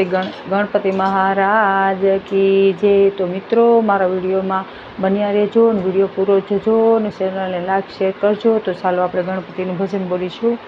ગણ, ગણપતિ મહારાજ કી જે. તો મિત્રો, મારા વિડીયોમાં બન્યા રહેજો અને વીડિયો પૂરો જોજો અને ચેનલને લાઈક, શેર કરજો. તો ચાલો આપણે ગણપતિનું ભજન બોલીશું.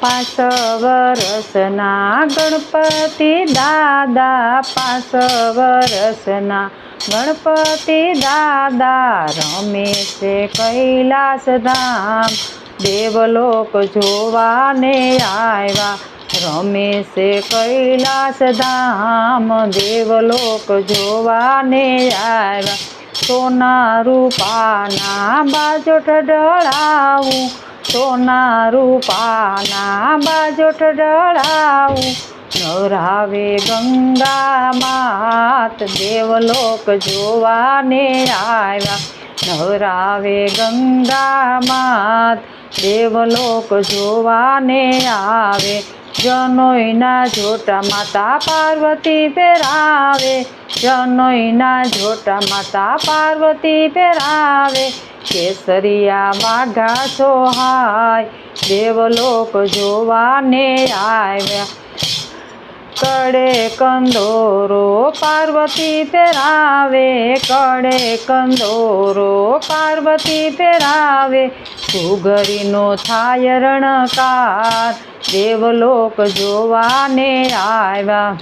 પાંચ વરસના ગણપતિ દાદા, પાંચ વરસના ગણપતિ દાદા રમે છે કૈલાસ ધામ. દેવલોક જોવાને આવ્યા. રમે છે કૈલાસ ધામ, દેવલોક જોવાને આવ્યા સોના રૂપાના બાજોટ ડળાવું સોના રૂપાના બાજોટ ડળાવું નવરાવે ગંગા માત, દેવલોક જોવાને આવ્યા. નવરાવે ગંગા માત, દેવલોક જોવાને આવે. જનોઈના જોટા માતા પાર્વતી પહેરાવે જનોઈના જોટા માતા પાર્વતી પહેરાવે કેસરિયા વાઘા સોહાય દેવલોક જોવાને આવ્યા. કડે કંદોરો, પાર્વતી પહેરાવે કડે કંદોરો, પાર્વતી પહેરાવે સુગરીનો થાય રણકાર, દેવલોક જોવાને આવ્યા.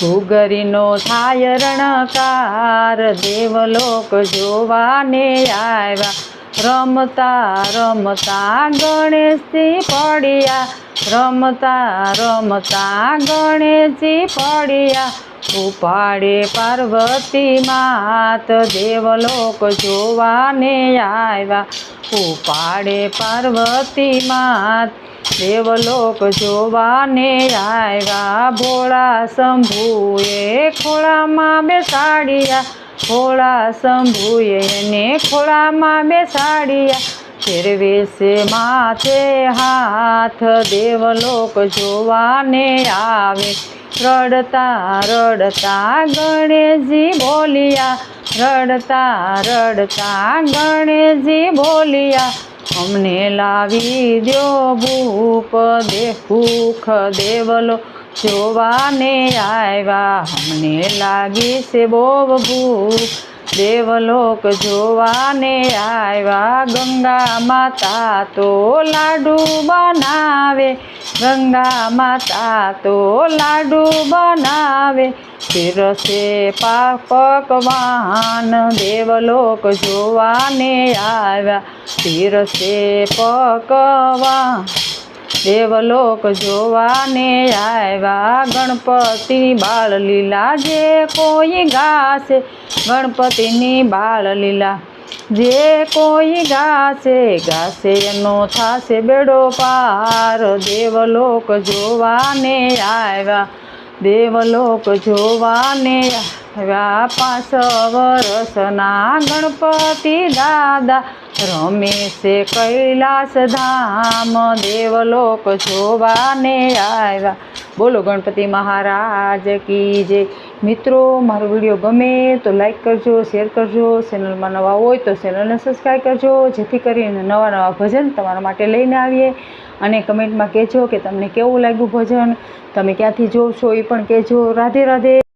ઘૂગરીનો થાય રણકાર, દેવલોક જોવાને આવ્યા. રમતા રમતા ગણેશજી પડ્યા. રમતા રમતા ગણેશજી પડ્યા. ઉપાડે પાર્વતી માત, દેવલોક જોવાને આવ્યા. ઉપાડે પાર્વતી માત, દેવલોક જોવાને આવ્યા. ભોળા શંભુએ ખોળામાં બેસાડ્યા. ભોળા શંભુએ એને ખોળામાં બેસાડ્યા. ફેરવે છે માથે હાથ દેવલોક જોવાને આવે. રડતા રડતા ગણેશજી બોલ્યા. રડતા રડતા ગણેશજી બોલ્યા. અમને લાવી દો ભૂપ ભૂખ દેવલો. જોવાને આવ્યા અમને લાગી છે બહુ ભૂખ. દેવલોક જોવાને આવ્યા ગંગા માતા તો લાડુ બનાવે. ગંગા માતા તો લાડુ બનાવે. પાક પકવાન દેવલોક જોવાને આવ્યા પીરસે પકવાન દેવલોક જોવાને આવ્યા ગણપતિ બાળ લીલા જે કોઈ ગાશે, ગણપતિની બાળ લીલા જે કોઈ ગાશે ગાશે એનો થાશે બેડો પાર. દેવલોક જોવાને આવ્યા, દેવલોક જોવાને આવ્યા પાંચ વરસના ગણપતિ દાદા. રમેશે કૈલાસ ધામ દેવલોક જોવાને આવ્યા. બોલો ગણપતિ મહારાજ કી જે મિત્રો, મારો વીડિયો ગમે તો લાઈક કરજો શેર કરજો. ચેનલમાં નવા હોય તો ચેનલને સબસ્ક્રાઈબ કરજો. જેથી કરીને નવા નવા ભજન તમારા માટે લઈને આવીએ. અને કમેન્ટમાં કહેજો કે તમને કેવું લાગ્યું ભજન? તમે ક્યાંથી જોશો એ પણ કહેજો. રાધે રાધે.